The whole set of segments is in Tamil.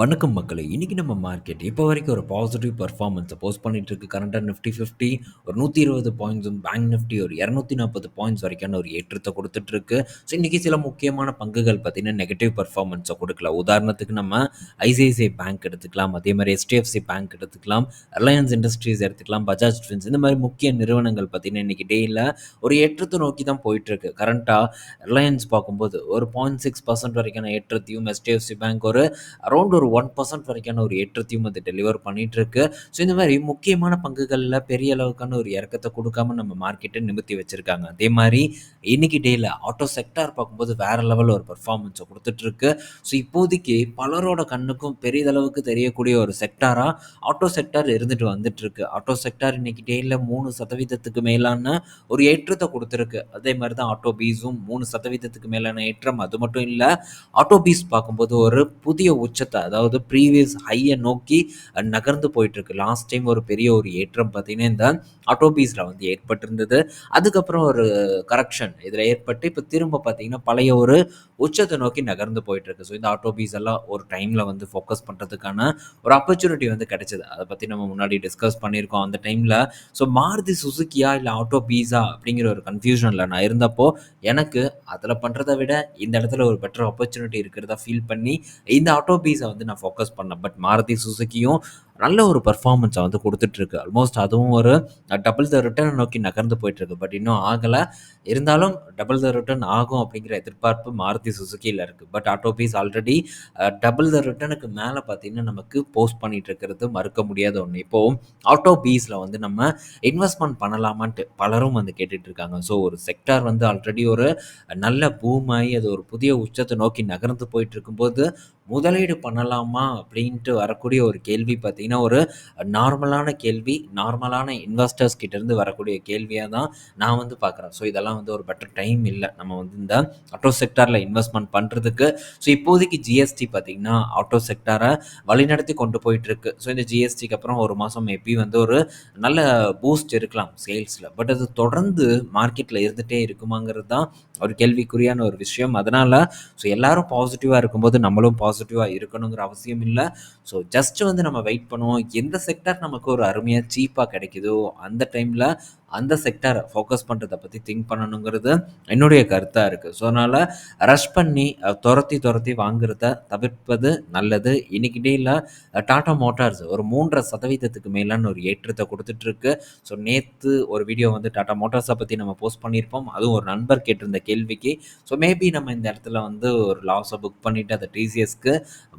வணக்கம் மக்களை. இன்றைக்கி நம்ம மார்க்கெட் இப்போ வரைக்கும் ஒரு பாசிட்டிவ் பர்ஃபார்மன்ஸை போஸ்ட் பண்ணிட்டு இருக்கு கரண்டாக நிஃப்டி ஃபிஃப்டி ஒரு நூற்றி இருபது பாயிண்ட்ஸும் பேங்க் நிஃப்டி ஒரு இரநூத்தி நாற்பது பாயிண்ட்ஸ் வரைக்கான ஒரு ஏற்றத்தை கொடுத்துட்ருக்கு ஸோ இன்றைக்கி சில முக்கியமான பங்குகள் பார்த்திங்கன்னா நெகட்டிவ் பர்ஃபார்மன்ஸை கொடுக்கல. உதாரணத்துக்கு நம்ம ஐசிஐசிஐ பேங்க் எடுத்துக்கலாம் அதே மாதிரி எஸ்டிஎஃப்சி பேங்க் எடுத்துக்கலாம் ரிலையன்ஸ் இண்டஸ்ட்ரீஸ் எடுத்துக்கலாம் பஜாஜ் ஃபின்ஸ் இந்த மாதிரி முக்கிய நிறுவனங்கள் பார்த்திங்கன்னா இன்றைக்கி டேயில் ஒரு ஏற்றத்தை நோக்கி தான் போயிட்டுருக்கு. கரண்ட்டாக ரிலையன்ஸ் பார்க்கும்போது ஒரு பாயிண்ட் சிக்ஸ் பர்சன்ட் வரைக்கான ஏற்றத்தையும் எஸ்டிஎஃப்சி பேங்க் ஒரு அரௌண்ட் ஒரு ஒன் பர்சன்ட் வரைக்கான ஒரு ஏற்றத்தையும் அது டெலிவர் பண்ணிகிட்ருக்கு ஸோ இந்த மாதிரி முக்கியமான பங்குகளில் பெரிய அளவுக்கான ஒரு இறக்கத்தை கொடுக்காம நம்ம மார்க்கெட்டை நிமித்தி வச்சுருக்காங்க. அதே மாதிரி இன்னைக்கு டேயில் ஆட்டோ செக்டார் பார்க்கும்போது வேறு லெவலில் ஒரு பர்ஃபார்மன்ஸை கொடுத்துட்ருக்கு ஸோ இப்போதைக்கு பலரோட கண்ணுக்கும் பெரியதளவுக்கு தெரியக்கூடிய ஒரு செக்டாராக ஆட்டோ செக்டார் இருந்துட்டு வந்துட்டுருக்கு. ஆட்டோ செக்டார் இன்னைக்கு டேயில் மூணு சதவீதத்துக்கு மேலான ஒரு ஏற்றத்தை கொடுத்துருக்கு. அதே மாதிரி தான் ஆட்டோ பீஸும் மூணு சதவீதத்துக்கு மேலான ஏற்றம் அது மட்டும் இல்லை ஆட்டோ பீஸ் பார்க்கும்போது ஒரு புதிய உச்சத்தை அதாவது அதாவது ப்ரீவியஸ் ஹையை நோக்கி நகர்ந்து போயிட்டுருக்கு. லாஸ்ட் டைம் ஒரு பெரிய ஒரு ஏற்றம் பார்த்திங்கன்னா இந்த ஆட்டோபீஸில் வந்து ஏற்பட்டிருந்தது. அதுக்கப்புறம் ஒரு கரெக்ஷன் இதில் ஏற்பட்டு இப்போ திரும்ப பார்த்திங்கன்னா பழைய ஒரு உச்சத்தை நோக்கி நகர்ந்து போயிட்டுருக்கு. ஸோ இந்த ஆட்டோபீஸ் எல்லாம் ஒரு டைமில் வந்து ஃபோக்கஸ் பண்ணுறதுக்கான ஒரு ஆப்பர்ச்சுனிட்டி வந்து கிடைச்சது. அதை பற்றி நம்ம முன்னாடி டிஸ்கஸ் பண்ணியிருக்கோம் அந்த டைமில் ஸோ மாருதி சுசுக்கியா இல்லை ஆட்டோ பீஸா அப்படிங்கிற ஒரு கன்ஃபியூஷனில் நான் இருந்தப்போ எனக்கு அதில் பண்ணுறதை விட இந்த இடத்துல ஒரு பெட்டர் ஆப்பர்ச்சுனிட்டி இருக்கிறதா ஃபீல் பண்ணி இந்த ஆட்டோ பீஸை வந்து நான் ஃபோக்கஸ் பண்ணேன். பட் மாருதி சுசுக்கியும் நல்ல ஒரு பர்ஃபார்மன்ஸை வந்து கொடுத்துட்ருக்கு ஆல்மோஸ்ட் அதுவும் ஒரு டபுள் த ரிட்டர்ன் நோக்கி நகர்ந்து போயிட்டுருக்கு. பட் இன்னும் ஆகலை. இருந்தாலும் டபுள் த ரிட்டர்ன் ஆகும் அப்படிங்கிற எதிர்பார்ப்பு மாருதி சுசுக்கியில் இருக்குது பட் ஆட்டோபீஸ் ஆல்ரெடி டபுள் த ரிட்டர்னுக்கு மேலே பார்த்தீங்கன்னா நமக்கு போஸ்ட் பண்ணிகிட்டு இருக்கிறது மறுக்க முடியாத ஒன்று இப்போது ஆட்டோ பீஸில் வந்து நம்ம இன்வெஸ்ட்மெண்ட் பண்ணலாமான்ட்டு பலரும் வந்து கேட்டுட்டு இருக்காங்க ஸோ ஒரு செக்டார் வந்து ஆல்ரெடி ஒரு நல்ல பூமாயி அது ஒரு புதிய உச்சத்தை நோக்கி நகர்ந்து போயிட்டு இருக்கும்போது முதலீடு பண்ணலாமா அப்படின்ட்டு வரக்கூடிய ஒரு கேள்வி பார்த்தீங்கன்னா ஒரு நார்மலான கேள்வி நார்மலான இன்வெஸ்டர்ஸ் கிட்டேருந்து வரக்கூடிய கேள்வியாக தான் நான் வந்து பார்க்குறேன். ஸோ இதெல்லாம் வந்து ஒரு பெட்டர் டைம் இல்லை. நம்ம வந்து இந்த ஆட்டோ செக்டாரில் இன்வெஸ்ட்மெண்ட் பண்ணுறதுக்கு ஸோ இப்போதைக்கு ஜிஎஸ்டி பார்த்திங்கன்னா ஆட்டோ செக்டாரை வழிநடத்தி கொண்டு போயிட்டுருக்கு. ஸோ இந்த ஜிஎஸ்டிக்கு அப்புறம் ஒரு மாதம் மேபி வந்து ஒரு நல்ல பூஸ்ட் இருக்கலாம் சேல்ஸில் பட் அது தொடர்ந்து மார்க்கெட்டில் இருந்துகிட்டே இருக்குமாங்கிறது தான் ஒரு கேள்விக்குறியான ஒரு விஷயம். அதனால் ஸோ எல்லோரும் பாசிட்டிவாக இருக்கும்போது நம்மளும் பாசிட்டிவாக இருக்கணுங்கிற அவசியம் இல்லை. ஸோ ஜஸ்ட் வந்து நம்ம வெயிட் பண்ண பண்ணுவோம் எந்த செக்டர் நமக்கு ஒரு அருமையாக சீப்பாக கிடைக்குதோ அந்த டைமில் அந்த செக்டரை ஃபோக்கஸ் பண்ணுறதை பற்றி திங்க் பண்ணணுங்கிறது என்னுடைய கருத்தாக இருக்குது ஸோ அதனால் ரஷ் பண்ணி துரத்தி துரத்தி வாங்குறத தவிர்ப்பது நல்லது. இன்னைக்கு டேயில் டாடா மோட்டார்ஸ் ஒரு மூன்றரை சதவீதத்துக்கு மேலான ஒரு ஏற்றத்தை கொடுத்துட்ருக்கு ஸோ நேற்று ஒரு வீடியோ வந்து டாடா மோட்டார்ஸை பற்றி நம்ம போஸ்ட் பண்ணியிருப்போம். அதுவும் ஒரு நண்பர் கேட்டிருந்த கேள்விக்கு. ஸோ மேபி நம்ம இந்த இடத்துல வந்து ஒரு லாஸை புக் பண்ணிவிட்டு அதை டிசிஎஸ்க்கு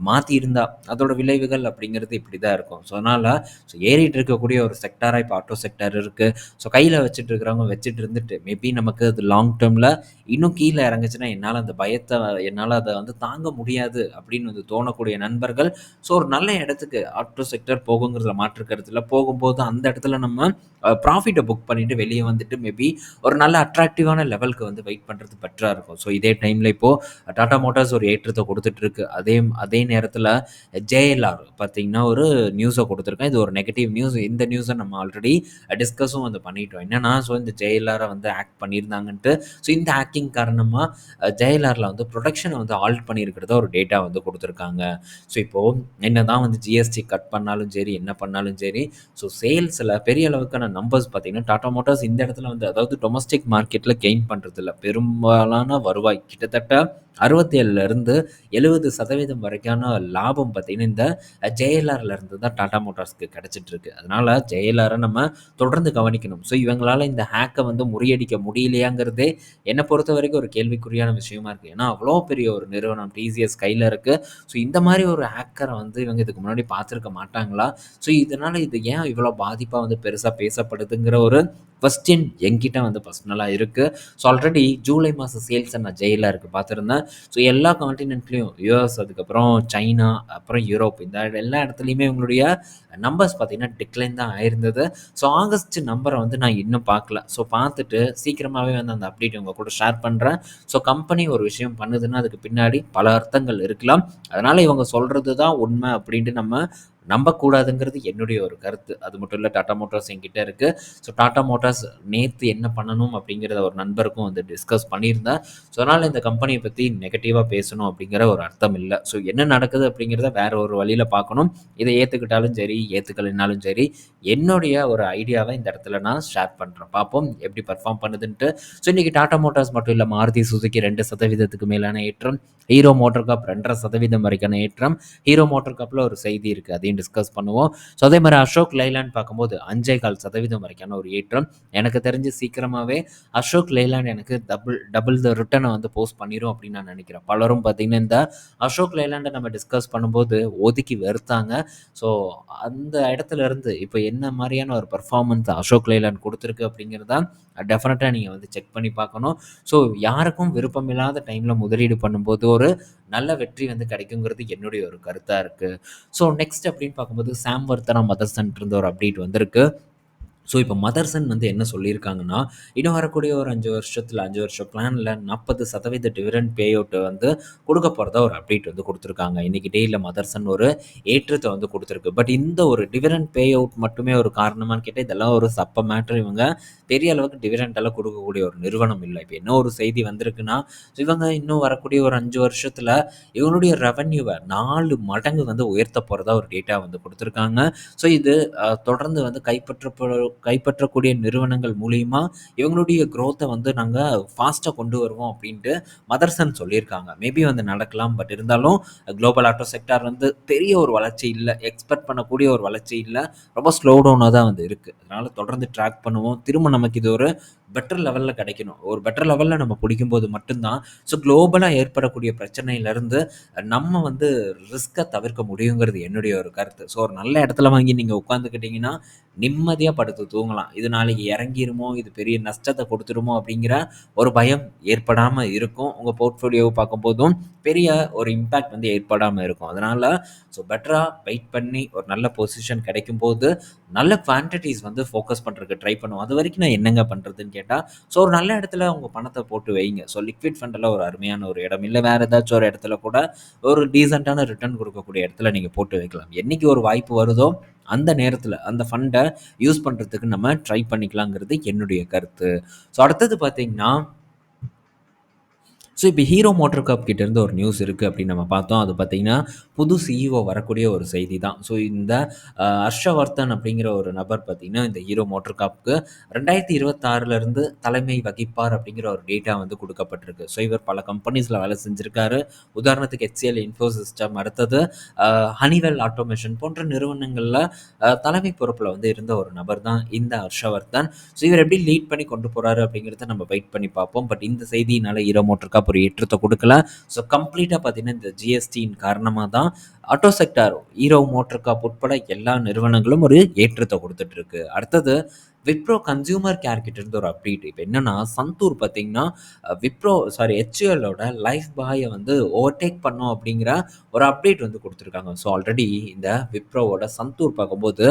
மாற்றியிருந்தா அதோட விளைவுகள் அப்படிங்கிறது இப்படி தான் இருக்கும். ஸோ அதனால் ஸோ ஏறிட்டு இருக்கக்கூடிய ஒரு செக்டாராக இப்போ ஆட்டோ செக்டர் இருக்குது ஸோ கையில் வச்சுட்டு இருக்கிறவங்க வச்சுட்டு இருந்துட்டு மேபி நமக்கு அது லாங் டேர்மில் இன்னும் கீழே இறங்குச்சுன்னா என்னால் அந்த பயத்தை என்னால் அதை வந்து தாங்க முடியாது அப்படின்னு வந்து தோணக்கூடிய நண்பர்கள். ஸோ ஒரு நல்ல இடத்துக்கு ஆட்டோ செக்டர் போகுங்கிறதுல மாற்றுக்கிறதுல போகும்போது அந்த இடத்துல நம்ம ப்ராஃபிட்டை புக் பண்ணிவிட்டு வெளியே வந்துட்டு மேபி ஒரு நல்ல அட்ராக்டிவான லெவலுக்கு வந்து வெயிட் பண்ணுறது பெட்டராக இருக்கும். ஸோ இதே டைமில் இப்போது டாடா மோட்டார்ஸ் ஒரு ஏற்றத்தை கொடுத்துட்ருக்கு அதே அதே நேரத்தில் ஜேஎல்ஆர் பார்த்திங்கன்னா ஒரு நியூஸை கொடுத்துருக்கேன். இது ஒரு நெகட்டிவ் நியூஸ் இந்த நியூஸை நம்ம ஆல்ரெடி டிஸ்கஸும் வந்து பண்ணிட்டோம். என்னன்னா ஸோ இந்த ஜெயலரை வந்து ஆக்ட் பண்ணியிருந்தாங்கன்ட்டு ஸோ இந்த ஆக்டிங் காரணமாக ஜெயலரில் வந்து ப்ரொடக்ஷனை வந்து ஆல்ட் பண்ணியிருக்கிறத ஒரு டேட்டா வந்து கொடுத்துருக்காங்க. ஸோ இப்போது என்ன தான் வந்து ஜிஎஸ்டி கட் பண்ணாலும் சரி என்ன பண்ணாலும் சரி ஸோ சேல்ஸில் பெரிய அளவுக்கான நம்பர்ஸ் பார்த்தீங்கன்னா டாடா மோட்டார்ஸ் இந்த இடத்துல வந்து அதாவது டொமஸ்டிக் மார்க்கெட்டில் கெயின் பண்ணுறதில்ல பெரும்பாலான வருவாய் கிட்டத்தட்ட அறுபத்தேழுலேருந்து எழுபது சதவீதம் வரைக்கான லாபம் பார்த்திங்கன்னா இந்த ஜெயலர்லேருந்து தான் டாடா மோட்டார்ஸ்க்கு கிடச்சிட்ருக்கு அதனால் ஜெயலரை நம்ம தொடர்ந்து கவனிக்கணும். ஸோ இவங்களால் இந்த ஹேக்கை வந்து முறியடிக்க முடியலையாங்கிறதே என்னை பொறுத்த வரைக்கும் ஒரு கேள்விக்குறியான விஷயமா இருக்குது ஏன்னா அவ்வளோ பெரிய ஒரு நிறுவனம் டிசிஎஸ் கையில் இருக்குது ஸோ இந்த மாதிரி ஒரு ஹேக்கரை வந்து இவங்க இதுக்கு முன்னாடி பார்த்துருக்க மாட்டாங்களா? ஸோ இதனால் இது ஏன் இவ்வளோ பாதிப்பாக வந்து பெருசாக பேசப்படுதுங்கிற ஒரு கொஸ்டின் எங்கிட்ட வந்து பர்சனலாக இருக்குது ஸோ ஆல்ரெடி ஜூலை மாதம் சேல்ஸை நான் ஜெயிலாக இருக்குது பார்த்துருந்தேன். ஸோ எல்லா காண்டினென்ட்லேயும் யூஎஸ் அதுக்கப்புறம் சைனா அப்புறம் யூரோப் இந்த எல்லா இடத்துலையுமே இவங்களுடைய நம்பர்ஸ் பார்த்திங்கன்னா டிக்ளைன் தான் ஆயிருந்தது. ஸோ ஆகஸ்ட் நம்பரை வந்து நான் இன்னும் பார்க்கல. ஸோ பார்த்துட்டு சீக்கிரமாகவே வந்து அந்த அப்டேட் உங்கள் கூட ஷேர் பண்ணுறேன் ஸோ கம்பெனி ஒரு விஷயம் பண்ணுதுன்னா அதுக்கு பின்னாடி பல அர்த்தங்கள் இருக்கலாம். அதனால் இவங்க சொல்கிறது தான் உண்மை அப்படின்ட்டு நம்ம நம்பக்கூடாதுங்கிறது என்னுடைய ஒரு கருத்து. அது மட்டும் இல்லை டாடா மோட்டார்ஸ் என்கிட்ட இருக்குது ஸோ டாடா மோட்டார்ஸ் நேற்று என்ன பண்ணணும் அப்படிங்கிறத ஒரு நண்பருக்கும் வந்து டிஸ்கஸ் பண்ணியிருந்தேன் ஸோ அதனால் இந்த கம்பெனியை பற்றி நெகட்டிவாக பேசணும் அப்படிங்கிற ஒரு அர்த்தம் இல்லை. ஸோ என்ன நடக்குது அப்படிங்கிறத வேற ஒரு வழியில் பார்க்கணும். இதை ஏற்றுக்கிட்டாலும் சரி ஏற்றுக்கலைனாலும் சரி என்னுடைய ஒரு ஐடியாவை இந்த இடத்துல நான் ஷேர் பண்ணுறேன் பார்ப்போம் எப்படி பர்ஃபார்ம் பண்ணுதுன்ட்டு. ஸோ இன்றைக்கி டாடா மோட்டார்ஸ் மட்டும் இல்லை மாருதி சுசுக்கி ரெண்டு சதவீதத்துக்கு மேலான ஏற்றம் ஹீரோ மோட்டர் கப் ரெண்டரை சதவீதம் வரைக்கான ஏற்றம் ஹீரோ மோட்டர் கப்பில் ஒரு செய்தி இருக்குது அதே பற்றியும் டிஸ்கஸ் பண்ணுவோம். ஸோ அதே மாதிரி அசோக் லைலாண்ட் பார்க்கும்போது அஞ்சே கால் சதவீதம் வரைக்கான ஒரு ஏற்றம். எனக்கு தெரிஞ்சு சீக்கிரமாகவே அசோக் லைலாண்ட் எனக்கு டபுள் டபுள் த ரிட்டனை வந்து போஸ்ட் பண்ணிடும் அப்படின்னு நான் நினைக்கிறேன். பலரும் பார்த்தீங்கன்னா இந்த அசோக் லைலாண்டை நம்ம டிஸ்கஸ் பண்ணும்போது ஒதுக்கி வெறுத்தாங்க. ஸோ அந்த இடத்துல இருந்து இப்போ என்ன மாதிரியான ஒரு பர்ஃபார்மன்ஸ் அசோக் லைலாண்ட் கொடுத்துருக்கு அப்படிங்கிறத டெஃபினட்டாக நீங்கள் வந்து செக் பண்ணி பார்க்கணும். ஸோ யாருக்கும் விருப்பம் இல்லாத டைமில் முதலீடு பண்ணும்போது ஒரு நல்ல வெற்றி வந்து கிடைக்குங்கிறது என்னுடைய ஒரு கருத்தாக இருக்குது ஸோ நெக்ஸ்ட் அப்படின்னு பார்க்கும்போது சாம் வர்த்தனா மதர்ஸ் ஒரு அப்டேட் வந்திருக்கு. ஸோ இப்போ மதர்சன் வந்து என்ன சொல்லியிருக்காங்கன்னா இன்னும் வரக்கூடிய ஒரு அஞ்சு வருஷத்தில் அஞ்சு வருஷம் பிளானில் நாற்பது சதவீத டிவிடெண்ட் பே அவுட்டு வந்து கொடுக்க போகிறதா ஒரு அப்டேட் வந்து கொடுத்துருக்காங்க. இன்றைக்கி டேயில் மதர்சன் ஒரு ஏற்றத்தை வந்து கொடுத்துருக்கு. பட் இந்த ஒரு டிவிடெண்ட் பே அவுட் மட்டுமே ஒரு காரணமானு கேட்டால் இதெல்லாம் ஒரு சப்ப மேட்ரு இவங்க பெரிய அளவுக்கு டிவிடெண்டெல்லாம் கொடுக்கக்கூடிய ஒரு நிறுவனம் இல்லை. இப்போ என்ன ஒரு செய்தி வந்திருக்குன்னா இவங்க இன்னும் வரக்கூடிய ஒரு அஞ்சு வருஷத்தில் இவங்களுடைய ரெவன்யூவை நாலு மடங்கு வந்து உயர்த்த போகிறதா ஒரு டேட்டா வந்து கொடுத்துருக்காங்க. ஸோ இது தொடர்ந்து வந்து கைப்பற்றப்பட கைப்பற்றக்கூடிய நிறுவனங்கள் மூலியமா இவங்களுடைய க்ரோத்தை வந்து நாங்கள் ஃபாஸ்ட்டாக கொண்டு வருவோம் அப்படின்ட்டு மதர்சன் சொல்லியிருக்காங்க. மேபி வந்து நடக்கலாம் பட் இருந்தாலும் குளோபல் ஆட்டோ செக்டார் வந்து பெரிய ஒரு வளர்ச்சி இல்லை எக்ஸ்பெக்ட் பண்ணக்கூடிய ஒரு வளர்ச்சி இல்லை ரொம்ப ஸ்லோ டவுனாக தான் வந்து இருக்குது அதனால் தொடர்ந்து ட்ராக் பண்ணுவோம். திரும்ப நமக்கு இது ஒரு பெட்டர் லெவலில் கிடைக்கணும். ஒரு பெட்டர் லெவலில் நம்ம பிடிக்கும்போது மட்டும்தான். ஸோ குளோபலாக ஏற்படக்கூடிய பிரச்சனையிலேருந்து நம்ம வந்து ரிஸ்க்கை தவிர்க்க முடியுங்கிறது என்னுடைய ஒரு கருத்து. ஸோ ஒரு நல்ல இடத்துல வாங்கி நீங்கள் உட்காந்துக்கிட்டிங்கன்னா நிம்மதியாக படுத்து தூங்கலாம். இது நாளைக்கு இறங்கிருமோ இது பெரிய நஷ்டத்தை கொடுத்துருமோ அப்படிங்கிற ஒரு பயம் ஏற்படாமல் இருக்கும். உங்கள் போர்ட்ஃபோலியோவை பார்க்கும்போதும் பெரிய ஒரு இம்பேக்ட் வந்து ஏற்படாமல் இருக்கும். அதனால் ஸோ பெட்டராக வெயிட் பண்ணி ஒரு நல்ல பொசிஷன் கிடைக்கும் போது நல்ல குவான்டிட்டிஸ் வந்து ஃபோக்கஸ் பண்ணுறதுக்கு ட்ரை பண்ணுவோம். அது வரைக்கும் நான் என்னங்க பண்ணுறதுன்னு கேட்டால் ஸோ ஒரு நல்ல இடத்துல உங்கள் பணத்தை போட்டு வைங்க. ஸோ லிக்விட் ஃபண்டில் ஒரு அருமையான ஒரு இடம். இல்லை வேறு ஏதாச்சும் ஒரு இடத்துல கூட ஒரு டீசெண்டான ரிட்டர்ன் கொடுக்கக்கூடிய இடத்துல நீங்கள் போட்டு வைக்கலாம். என்றைக்கு ஒரு வாய்ப்பு வருதோ அந்த நேரத்தில் அந்த ஃபண்டை யூஸ் பண்ணுறதுக்கு நம்ம ட்ரை பண்ணிக்கலாங்கிறது என்னுடைய கருத்து. ஸோ அடுத்தது பார்த்திங்கன்னா ஸோ இப்போ ஹீரோ மோட்டர் கப் கிட்டேருந்து ஒரு நியூஸ் இருக்குது அப்படின்னு நம்ம பார்த்தோம். அது பார்த்திங்கன்னா புது சிஇஓ வரக்கூடிய ஒரு செய்தி தான் ஸோ இந்த ஹர்ஷவர்தன் அப்படிங்கிற ஒரு நபர் பார்த்திங்கன்னா இந்த ஹீரோ மோட்டர் கப்புக்கு ரெண்டாயிரத்தி இருபத்தாறுலேருந்து தலைமை வகிப்பார் அப்படிங்கிற ஒரு டேட்டா வந்து கொடுக்கப்பட்டிருக்கு. ஸோ இவர் பல கம்பெனிஸில் வேலை செஞ்சுருக்காரு. உதாரணத்துக்கு ஹெச்சிஎல் இன்ஃபோ சிஸ்டம் அடுத்தது ஹனிவெல் ஆட்டோமேஷன் போன்ற நிறுவனங்களில் தலைமை பொறுப்பில் வந்து இருந்த ஒரு நபர் தான் இந்த ஹர்ஷவர்தன். ஸோ இவர் எப்படி லீட் பண்ணி கொண்டு போகிறாரு அப்படிங்கிறத நம்ம வெயிட் பண்ணி பார்ப்போம். பட் இந்த செய்தியினால் ஹீரோ மோட்டர் கப் ஒரு ஏற்றத்தை கொடுக்கல. ஸோ கம்ப்ளீட்டாக பார்த்தீங்கன்னா இந்த ஜிஎஸ்டியின் காரணமாக தான் ஆட்டோ செக்டார் ஹீரோ மோட்டர் காப் உட்பட எல்லா நிறுவனங்களும் ஒரு ஏற்றத்தை கொடுத்துட்ருக்கு அடுத்தது விப்ரோ கன்சியூமர் கேர் கிட்ட இருந்து ஒரு அப்டேட் இப்போ என்னன்னா சந்தூர் பார்த்தீங்கன்னா விப்ரோ சாரி ஹெச்யூஎலோட லைஃப் பாயை வந்து ஓவர்டேக் பண்ணோம் அப்படிங்கிற ஒரு அப்டேட் வந்து கொடுத்துருக்காங்க. ஸோ ஆல்ரெடி இந்த விப்ரோவோட சந்தூர் பார்க்கும்போது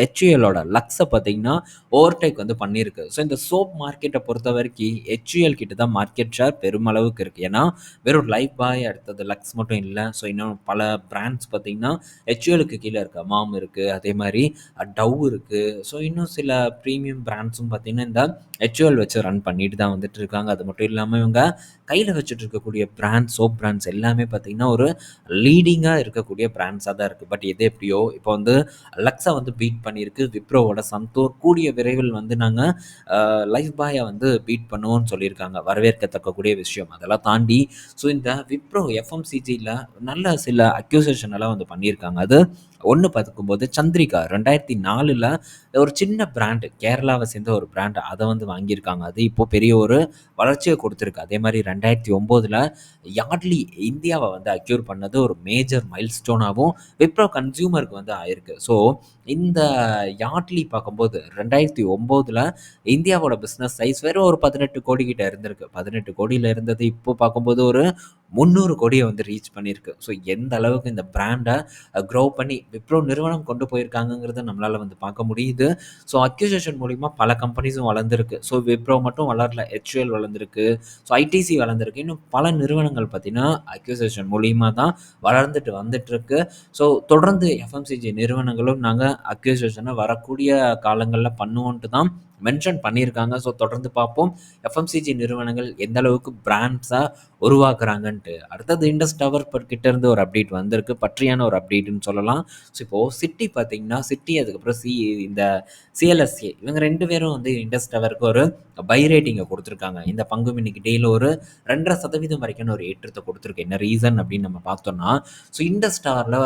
ஹெச்யூஎலோட லக்ஸை பார்த்தீங்கன்னா ஓவர்டேக் வந்து பண்ணியிருக்கு. ஸோ இந்த சோப் மார்க்கெட்டை பொறுத்த வரைக்கும் ஹெச்யூஎல் கிட்ட தான் மார்க்கெட் ஷேர் பெருமளவுக்கு இருக்குது ஏன்னா வெறும் லைஃப் பாய் அடுத்தது லக்ஸ் மட்டும் இல்லை. ஸோ இன்னும் பல பிராண்ட்ஸ் பார்த்தீங்கன்னா ஹெச்யூஎலுக்கு கீழே இருக்குது மாம் இருக்குது அதே மாதிரி டவ் இருக்குது ஸோ இன்னும் சில ப்ரீமியம் பிராண்ட்ஸும் பார்த்திங்கன்னா இந்த ஹெச்ஓஎல் வச்சு ரன் பண்ணிட்டு தான் வந்துட்டு இருக்காங்க. அது மட்டும் இல்லாமல் இவங்க கையில் வச்சுட்டு இருக்கக்கூடிய பிராண்ட் சோப் பிராண்ட்ஸ் எல்லாமே பார்த்திங்கன்னா ஒரு லீடிங்காக இருக்கக்கூடிய பிராண்ட்ஸாக தான் இருக்குது பட் எது எப்படியோ இப்போ வந்து லக்ஸா வந்து பீட் பண்ணியிருக்கு. விப்ரோவோட சந்தோர் கூடிய விரைவில் வந்து நாங்கள் லைஃப் பாயை வந்து பீட் பண்ணுவோம்னு சொல்லியிருக்காங்க. வரவேற்கத்தக்கக்கூடிய விஷயம். அதெல்லாம் தாண்டி ஸோ இந்த விப்ரோ எஃப்எம்சிஜியில் நல்ல சில அக்யூசேஷன் எல்லாம் வந்து பண்ணியிருக்காங்க. அது ஒன்று பார்க்கும்போது சந்திரிகா ரெண்டாயிரத்தி நாலில் ஒரு சின்ன பிராண்டு கேரளாவை சேர்ந்த ஒரு பிராண்டு அதை வந்து வாங்கியிருக்காங்க. அது இப்போது பெரிய ஒரு வளர்ச்சியை கொடுத்துருக்கு. அதே மாதிரி ரெண்டாயிரத்தி ஒம்போதில் யாட்லி இந்தியாவை வந்து அக்யூர் பண்ணது ஒரு மேஜர் மைல் ஸ்டோனாகவும் விப்ரோ கன்சியூமருக்கு வந்து ஆயிருக்கு. ஸோ இந்த யாட்லி பார்க்கும்போது ரெண்டாயிரத்தி ஒம்போதில் இந்தியாவோட பிஸ்னஸ் சைஸ் வெறும் ஒரு பதினெட்டு கோடி கிட்ட இருந்திருக்கு. பதினெட்டு கோடியில் இருந்தது இப்போ பார்க்கும்போது ஒரு முந்நூறு கோடியை வந்து ரீச் பண்ணியிருக்கு. ஸோ எந்த அளவுக்கு இந்த பிராண்டை க்ரோ பண்ணி விப்ரோ நிறுவனம் கொண்டு போயிருக்காங்கங்கிறத நம்மளால் வந்து பார்க்க முடியுது. ஸோ அக்யூசேஷன் மூலிமா பல கம்பெனிஸும் வளர்ந்துருக்கு. ஸோ விப்ரோ மட்டும் வளரல ஹெச்எல் வளர்ந்துருக்கு. ஸோ ஐடிசி வளர்ந்துருக்கு. இன்னும் பல நிறுவனங்கள் பார்த்திங்கன்னா அக்யூசேஷன் மூலிமா தான் வளர்ந்துட்டு வந்துட்டுருக்கு. ஸோ தொடர்ந்து எஃப்எம்சிஜி நிறுவனங்களும் நாங்கள் அக்யூசேஷனை வரக்கூடிய காலங்களில் பண்ணுவோன்ட்டு தான் மென்ஷன் பண்ணியிருக்காங்க. ஸோ தொடர்ந்து பார்ப்போம். எஃப்எம்சிஜி நிறுவனங்கள் எந்த அளவுக்கு பிராண்ட்ஸாக உருவாக்குறாங்கன்ட்டு. அடுத்தது இண்டஸ் டவர் கிட்ட இருந்து ஒரு அப்டேட் வந்திருக்கு. பற்றியான ஒரு அப்டேட்னு சொல்லலாம். ஸோ இப்போது சிட்டி பார்த்தீங்கன்னா சிட்டி அதுக்கப்புறம் சி இந்த சிஎல்எஸ்ஏ இவங்க ரெண்டு பேரும் வந்து இண்டஸ் டவருக்கு ஒரு பை ரேட்டிங்கை கொடுத்துருக்காங்க. இந்த பங்கும் இன்னைக்கு டெய்லியில் ஒரு ரெண்டரை சதவீதம் வரைக்கும் ஒரு ஏற்றத்தை கொடுத்துருக்கு. என்ன ரீசன் அப்படின்னு நம்ம பார்த்தோம்னா ஸோ இண்டஸ் டவரில்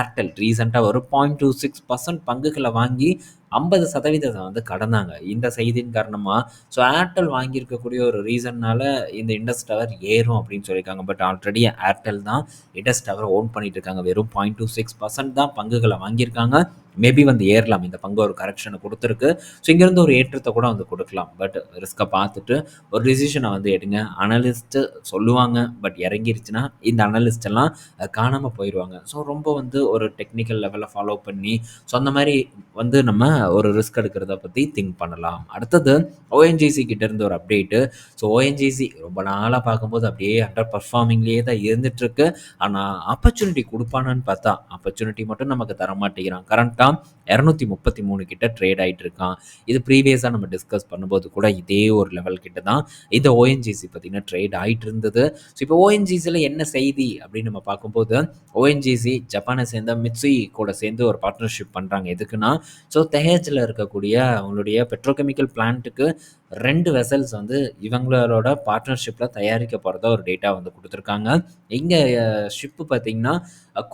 ஏர்டெல் ரீசெண்டாக ஒரு பாயிண்ட் டூ சிக்ஸ் பர்சன்ட் பங்குகளை வாங்கி ஐம்பது சதவீதத்தை வந்து கடந்தாங்க. இந்த செய்தியின் காரணமாக ஸோ ஏர்டெல் வாங்கியிருக்கக்கூடிய ஒரு ரீசன்னால் இந்த இண்டஸ் டவர் ஏறும் அப்படின்னு சொல்லியிருக்காங்க. பட் ஆல்ரெடி ஏர்டெல் தான் இண்டஸ் டவர் ஓன் பண்ணிட்டு இருக்காங்க. வெறும் பாயிண்ட் டூ சிக்ஸ் பர்சன்ட் தான் பங்குகளை வாங்கியிருக்காங்க. மேபி வந்து ஏறலாம். இந்த பங்கு ஒரு கரெக்ஷனை கொடுத்துருக்கு. ஸோ இங்கேருந்து ஒரு ஏற்றத்தை கூட வந்து கொடுக்கலாம். பட் ரிஸ்க்கை பார்த்துட்டு ஒரு டிசிஷனை வந்து எடுங்க. அனலிஸ்ட்டு சொல்லுவாங்க பட் இறங்கிருச்சுன்னா இந்த அனலிஸ்ட் எல்லாம் காணாமல் போயிடுவாங்க ஸோ ரொம்ப வந்து ஒரு டெக்னிக்கல் லெவலில் ஃபாலோ பண்ணி ஸோ அந்த மாதிரி வந்து நம்ம ஒரு ரிஸ்க் எடுக்கிறத பற்றி திங்க் பண்ணலாம். அடுத்தது ஓஎன்ஜிசி கிட்டேருந்து ஒரு அப்டேட்டு ஸோ ஓஎன்ஜிசி ரொம்ப நாளாக பார்க்கும்போது அப்படியே அண்டர் பர்ஃபார்மிங்லேயே தான் இருந்துகிட்ருக்கு ஆனால் ஆப்பர்ச்சுனிட்டி கொடுப்பானான்னு பார்த்தா ஆப்பர்ச்சுனிட்டி மட்டும் நமக்கு தர மாட்டேங்கிறான் கரண்ட்டாக இரநூத்தி முப்பத்தி மூணு கிட்ட ட்ரேட் ஆகிட்டு இருக்கான். இது ப்ரீவியஸாக நம்ம டிஸ்கஸ் பண்ணும்போது கூட இதே ஒரு லெவல் கிட்ட தான் இந்த ஓஎன்ஜிசி பார்த்தீங்கன்னா ட்ரேட் ஆகிட்டு இருந்தது. ஸோ இப்போ ஓஎன்ஜிசியில் என்ன செய்தி அப்படின்னு நம்ம பார்க்கும்போது ஓஎன்ஜிசி ஜப்பானை சேர்ந்த மிட்ஸி கூட சேர்ந்து ஒரு பார்ட்னர்ஷிப் பண்ணுறாங்க எதுக்குன்னா ஸோ தெஹேஜில் இருக்கக்கூடிய அவங்களுடைய பெட்ரோகெமிக்கல் பிளான்ட்டுக்கு ரெண்டு வெசல்ஸ் வந்து இவங்களோட பார்ட்னர்ஷிப்பில் தயாரிக்க போகிறதா ஒரு டேட்டா வந்து கொடுத்துருக்காங்க. இங்கே ஷிப்பு பார்த்திங்கன்னா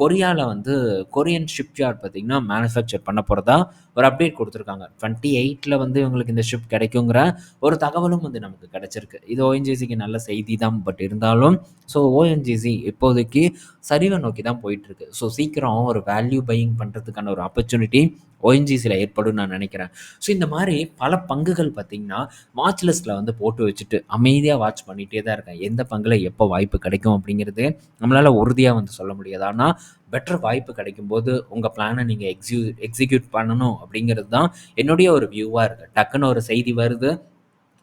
கொரியாவில் வந்து கொரியன் ஷிப் யார்ட் பார்த்திங்கன்னா மேனுஃபேக்சர் பண்ண போகிறதா ஒரு அப்டேட் கொடுத்துருக்காங்க. டுவெண்ட்டி எயிட்டில் வந்து இவங்களுக்கு இந்த ஷிப் கிடைக்குங்கிற ஒரு தகவலும் வந்து நமக்கு கிடச்சிருக்கு. இது ஓஎன்ஜிசிக்கு நல்ல செய்தி தான் பட் இருந்தாலும் ஸோ ஓஎன்ஜிசி இப்போதைக்கு சரிவை நோக்கி தான் போயிட்டுருக்கு. ஸோ சீக்கிரம் ஒரு வேல்யூ பையிங் பண்ணுறதுக்கான ஒரு ஆப்பர்ச்சுனிட்டி ஓஎன்ஜிசியில் ஏற்படும் நான் நினைக்கிறேன். ஸோ இந்த மாதிரி பல பங்குகள் பார்த்திங்கன்னா வாட்ச் லிஸ்ட்டில் வந்து போட்டு வச்சுட்டு அமைதியாக வாட்ச் பண்ணிகிட்டே தான் இருக்கேன். எந்த பங்கில் எப்போ வாய்ப்பு கிடைக்கும் அப்படிங்கிறது நம்மளால் உறுதியாக வந்து சொல்ல முடியாது. ஆனால் பெட்டர் வாய்ப்பு கிடைக்கும்போது உங்கள் பிளானை நீங்கள் எக்ஸியூ எக்ஸிக்யூட் பண்ணணும் அப்படிங்கிறது தான் என்னுடைய ஒரு வியூவாக இருக்குது டக்குன்னு ஒரு செய்தி வருது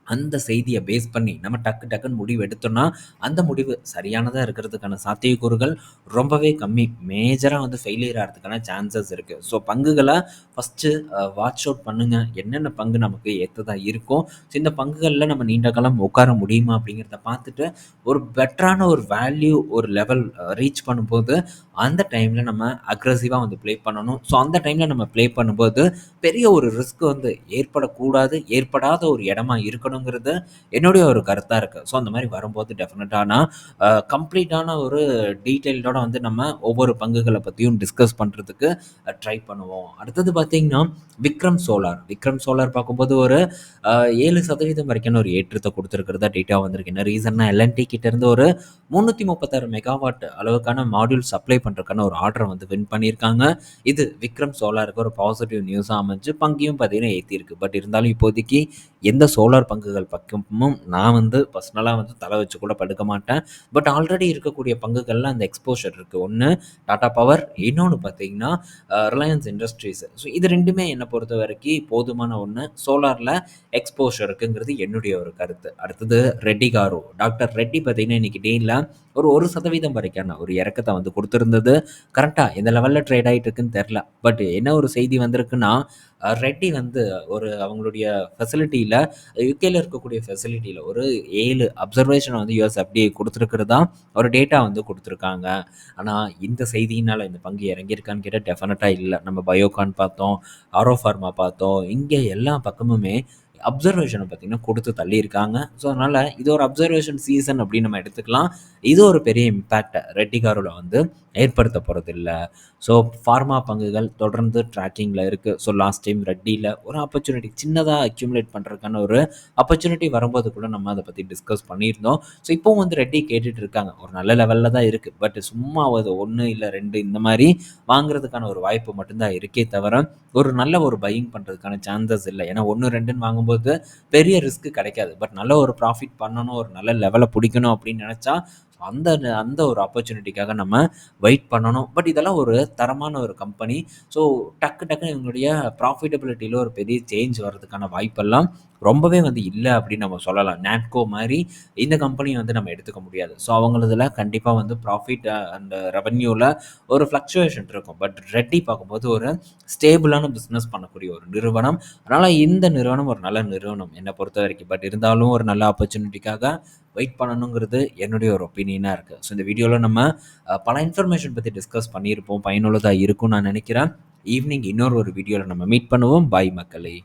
அந்த செய்தியை பேஸ் பண்ணி நம்ம டக்கு டக்குன்னு முடிவு எடுத்தோம்னா அந்த முடிவு சரியானதாக இருக்கிறதுக்கான சாத்தியக்கூறுகள் ரொம்பவே கம்மி. மேஜராக வந்து ஃபெயிலியர் ஆகிறதுக்கான சான்சஸ் இருக்குது ஸோ பங்குகளை ஃபஸ்ட்டு வாட்ச் அவுட் பண்ணுங்கள் என்னென்ன பங்கு நமக்கு ஏற்றதாக இருக்கும்? ஸோ இந்த பங்குகளில் நம்ம நீண்ட காலம் உட்கார முடியுமா அப்படிங்கிறத பார்த்துட்டு ஒரு பெட்டரான ஒரு வேல்யூ ஒரு லெவல் ரீச் பண்ணும்போது அந்த டைமில் நம்ம அக்ரஸிவாக வந்து ப்ளே பண்ணணும். ஸோ அந்த டைமில் நம்ம ப்ளே பண்ணும்போது பெரிய ஒரு ரிஸ்க் வந்து ஏற்படக்கூடாது. ஏற்படாத ஒரு இடமா இருக்கணும். இருக்கணுங்கிறது என்னுடைய ஒரு கருத்தாக இருக்குது ஸோ அந்த மாதிரி வரும்போது டெஃபினட்டான கம்ப்ளீட்டான ஒரு டீட்டெயில்டோட வந்து நம்ம ஒவ்வொரு பங்குகளை பற்றியும் டிஸ்கஸ் பண்ணுறதுக்கு ட்ரை பண்ணுவோம். அடுத்தது பார்த்திங்கன்னா விக்ரம் சோலார். விக்ரம் சோலார் பார்க்கும்போது ஒரு ஏழு சதவீதம் வரைக்கும் ஒரு ஏற்றத்தை கொடுத்துருக்கிறதா டேட்டா வந்திருக்கு. என்ன ரீசன்னா எல்என்டி கிட்டேருந்து ஒரு முந்நூற்றி முப்பத்தாறு மெகாவாட் அளவுக்கான மாடியூல் சப்ளை பண்ணுறதுக்கான ஒரு ஆர்டரை வந்து வின் பண்ணியிருக்காங்க. இது விக்ரம் சோலாருக்கு ஒரு பாசிட்டிவ் நியூஸாக அமைஞ்சு பங்கையும் பார்த்தீங்கன்னா ஏற்றிருக்கு பட் இருந்தாலும் இப்போதைக்கு எந்த சோலார் பங்கு பங்குகள் பக்கமும் நான் வந்து பர்சனலாக வந்து தலை வச்சு கூட படுக்க மாட்டேன். பட் ஆல்ரெடி இருக்கக்கூடிய பங்குகளில் அந்த எக்ஸ்போஷர் இருக்குது ஒன்று டாடா பவர் இன்னொன்று பார்த்தீங்கன்னா ரிலையன்ஸ் இண்டஸ்ட்ரீஸ் ஸோ இது ரெண்டுமே என்னை பொறுத்த வரைக்கும் போதுமான ஒன்று சோலாரில் எக்ஸ்போஷர் இருக்குங்கிறது என்னுடைய ஒரு கருத்து. அடுத்தது ரெட்டி காரோ டாக்டர் ரெட்டி பார்த்தீங்கன்னா இன்றைக்கி டெய்லியில் ஒரு ஒரு சதவீதம் வரைக்கான ஒரு இறக்கத்தை வந்து கொடுத்துருந்தது. கரெக்டாக எந்த லெவலில் ட்ரேட் ஆகிட்டு இருக்குன்னு தெரில பட் என்ன ஒரு செய்தி வந்திருக்குன்னா ரெட்டி வந்து ஒரு அவங்களுடைய ஃபெசிலிட்டியில் யூகேல இருக்கக்கூடிய ஃபெசிலிட்டியில் ஒரு ஏழு அப்சர்வேஷனை வந்து யூஎஸ் அப்படியே கொடுத்துருக்கிறதா ஒரு டேட்டா வந்து கொடுத்துருக்காங்க. ஆனால் இந்த செய்தியினால் இந்த பங்கு இறங்கியிருக்கான்னு கேட்டால் டெஃபினட்டாக இல்லை. நம்ம பயோகான் பார்த்தோம் ஆரோஃபார்மா பார்த்தோம் இங்கே எல்லா பக்கமுமே அப்சர்வேஷனை பார்த்திங்கன்னா கொடுத்து தள்ளியிருக்காங்க. ஸோ அதனால் இது ஒரு அப்சர்வேஷன் சீசன் அப்படின்னு நம்ம எடுத்துக்கலாம். இது ஒரு பெரிய இம்பேக்டை ரெட்டிகாரோட வந்து ஏற்படுத்த போகிறதில்ல ஸோ ஃபார்மா பங்குகள் தொடர்ந்து ட்ராக்கிங்கில் இருக்குது ஸோ லாஸ்ட் டைம் ரெட்டியில் ஒரு ஆப்பர்ச்சுனிட்டி சின்னதாக அக்யூமுலேட் பண்ணுறதுக்கான ஒரு ஆப்பர்ச்சுனிட்டி வரும்போது கூட நம்ம அதை பற்றி டிஸ்கஸ் பண்ணியிருந்தோம். ஸோ இப்போவும் வந்து ரெட்டி கேட்டுட்டு இருக்காங்க. ஒரு நல்ல லெவலில் தான் இருக்குது பட் சும்மா அது ஒன்று இல்லை ரெண்டு இந்த மாதிரி வாங்குறதுக்கான ஒரு வாய்ப்பு மட்டும்தான் இருக்கே தவிர ஒரு நல்ல ஒரு பையிங் பண்ணுறதுக்கான சான்சஸ் இல்லை. ஏன்னா ஒன்று ரெண்டுன்னு வாங்கும்போது பெரிய ரிஸ்க் கிடைக்காது. பட் நல்ல ஒரு ப்ராஃபிட் பண்ணணும் ஒரு நல்ல லெவலை பிடிக்கணும் அப்படின்னு நினச்சா அந்த அந்த ஒரு ஆப்பர்ச்சுனிட்டிக்காக நம்ம வெயிட் பண்ணணும். பட் இதெல்லாம் ஒரு தரமான ஒரு கம்பெனி. ஸோ டக்கு டக்குன்னு இவங்களுடைய ப்ராஃபிட்டபிலிட்டியில் ஒரு பெரிய சேஞ்ச் வரதுக்கான வாய்ப்பெல்லாம் ரொம்பவே வந்து இல்லை அப்படின்னு நம்ம சொல்லலாம். நாட்கோ மாதிரி இந்த கம்பெனியை வந்து நம்ம எடுத்துக்க முடியாது. ஸோ அவங்களதுல கண்டிப்பாக வந்து ப்ராஃபிட் அண்ட் அந்த ஒரு ஃப்ளக்சுவேஷன் இருக்கும். பட் ரெட்டி பார்க்கும்போது ஒரு ஸ்டேபிளான பிஸ்னஸ் பண்ணக்கூடிய ஒரு நிறுவனம். அதனால் இந்த நிறுவனம் ஒரு நல்ல நிறுவனம் என்னை பொறுத்த வரைக்கும் பட் இருந்தாலும் ஒரு நல்ல ஆப்பர்ச்சுனிட்டிக்காக வெயிட் பண்ணணுங்கிறது என்னுடைய ஒரு ஒப்பீனியனாக இருக்குது ஸோ இந்த வீடியோவில் நம்ம பல இன்ஃபர்மேஷன் பற்றி டிஸ்கஸ் பண்ணியிருப்போம். பயனுள்ளதாக இருக்கும்னு நான் நினைக்கிறேன். ஈவினிங் இன்னொரு ஒரு வீடியோவில் நம்ம மீட் பண்ணுவோம். பாய் மக்களே!